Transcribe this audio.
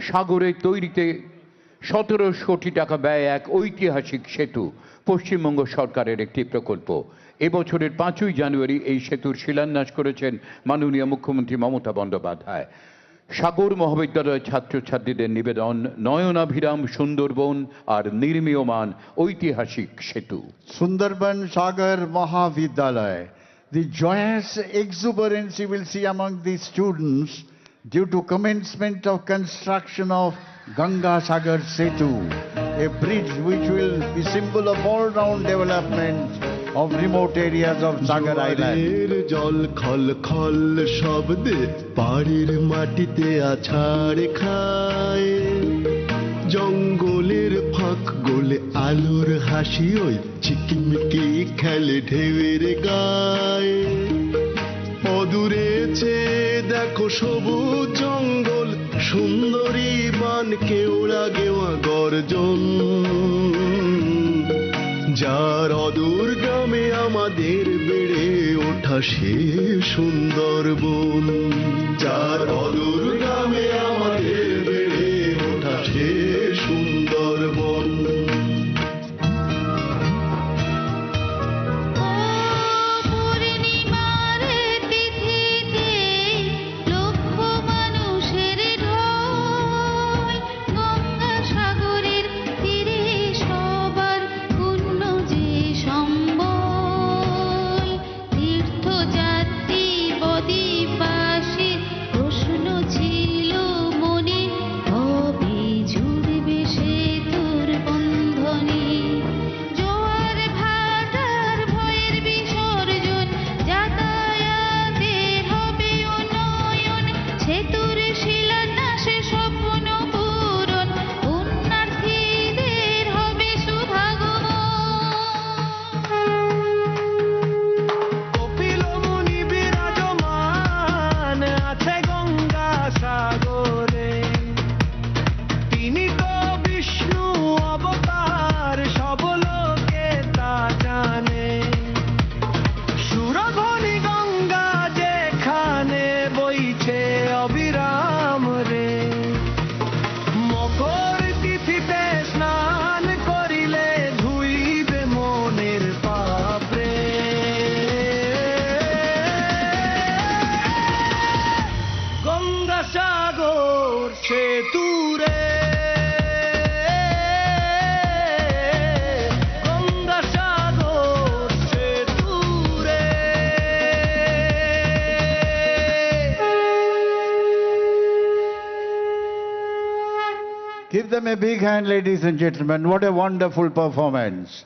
সাগরে তৈরিতে সতেরো কোটি টাকা ব্যয় এক ঐতিহাসিক সেতু পশ্চিমবঙ্গ সরকারের একটি প্রকল্প। এবছরের পাঁচই জানুয়ারি এই সেতুর শিলান্যাস করেছেন মাননীয় মুখ্যমন্ত্রী মমতা বন্দ্যোপাধ্যায়। সাগর মহাবিদ্যালয়ের ছাত্রছাত্রীদের নিবেদন, নয়নাভিরাম, সুন্দরবন আর নির্মীয়মান ঐতিহাসিক সেতু। সুন্দরবন সাগর মহাবিদ্যালয়, The joyous exuberance you will see among the students due to commencement of construction of Ganga Sagar Setu, a bridge which will be symbol of all-round development of remote areas of Sagar Island. জল খল খল শব্দে পাড়ের মাটিতে আছাড় খায় জঙ্গলের ফাঁক গোলে আলোর হাসি ওই চিকিমিকি খেলে ঢেউয়ের গায় অদূরে চেয়ে দেখো সবুজ জঙ্গল, সুন্দরী বান কেওড়া গেওয়া গর্জন। যার অদূর গ্রামে আমাদের বেড়ে ওঠা সে সুন্দর সুন্দরবন। যার অদূর গ্রামে আমাদের সাগর সেতুরে গঙ্গা সাগর সেতুরে Give them a big hand, ladies and gentlemen. What a wonderful performance.